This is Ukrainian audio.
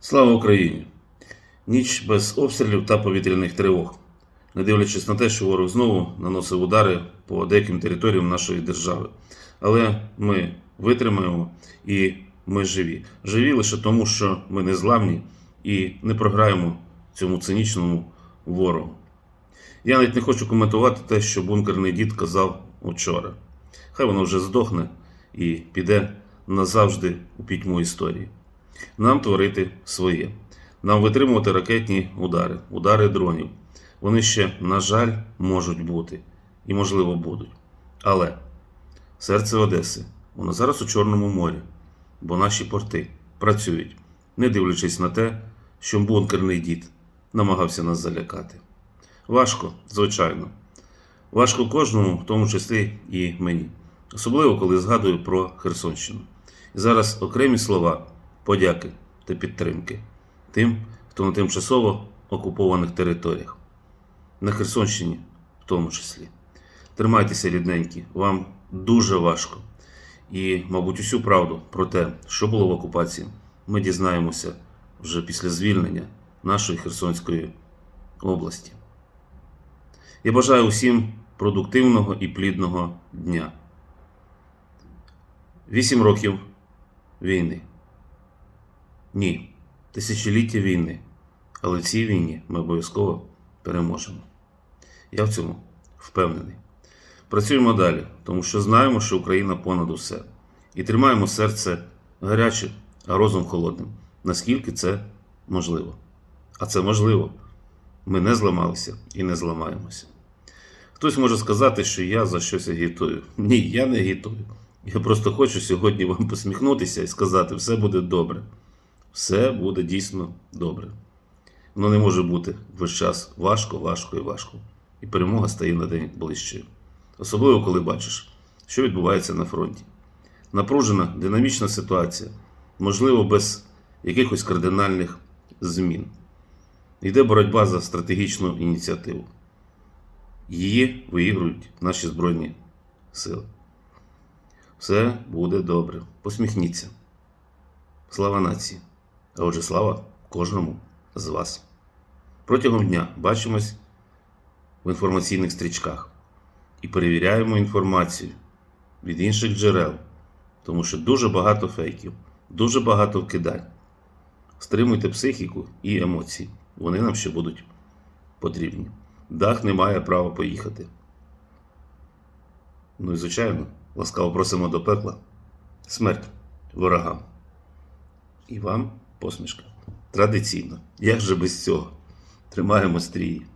Слава Україні! Ніч без обстрілів та повітряних тривог. Не дивлячись на те, що ворог знову наносив удари по деяким територіям нашої держави. Але ми витримаємо і ми живі. Живі лише тому, що ми не зламні і не програємо цьому цинічному ворогу. Я навіть не хочу коментувати те, що бункерний дід казав учора. Хай воно вже здохне і піде назавжди у пітьму історії. Нам творити своє. Нам витримувати ракетні удари, удари дронів. Вони ще, на жаль, можуть бути і, можливо, будуть. Але серце Одеси, воно зараз у Чорному морі, бо наші порти працюють, не дивлячись на те, що бункерний дід намагався нас залякати. Важко, звичайно. Важко кожному, в тому числі і мені. Особливо, коли згадую про Херсонщину. І зараз окремі слова подяки та підтримки тим, хто на тимчасово окупованих територіях. На Херсонщині в тому числі. Тримайтеся, рідненькі, вам дуже важко. І, мабуть, усю правду про те, що було в окупації, ми дізнаємося вже після звільнення нашої Херсонської області. Я бажаю усім продуктивного і плідного дня. Вісім років війни. Ні, тисячоліття війни. Але в цій війні ми обов'язково переможемо. Я в цьому впевнений. Працюємо далі, тому що знаємо, що Україна понад усе. І тримаємо серце гарячим, а розум холодним, наскільки це можливо. А це можливо. Ми не зламалися і не зламаємося. Хтось може сказати, що я за щось агітую. Ні, я не агітую. Я просто хочу сьогодні вам посміхнутися і сказати, все буде добре. Все буде дійсно добре. Воно не може бути весь час важко, важко і важко. І перемога стає на день ближчою. Особливо, коли бачиш, що відбувається на фронті. Напружена, динамічна ситуація, можливо, без якихось кардинальних змін. Йде боротьба за стратегічну ініціативу. Її виігрують наші Збройні сили. Все буде добре. Посміхніться. Слава нації! Отже, слава кожному з вас. Протягом дня бачимось в інформаційних стрічках і перевіряємо інформацію від інших джерел, тому що дуже багато фейків, дуже багато вкидань. Стримуйте психіку і емоції. Вони нам ще будуть потрібні. Дах не має права поїхати. Ну і звичайно, ласкаво просимо до пекла. Смерть ворогам. І вам посмішка. Традиційно. Як же без цього? Тримаємо стрії.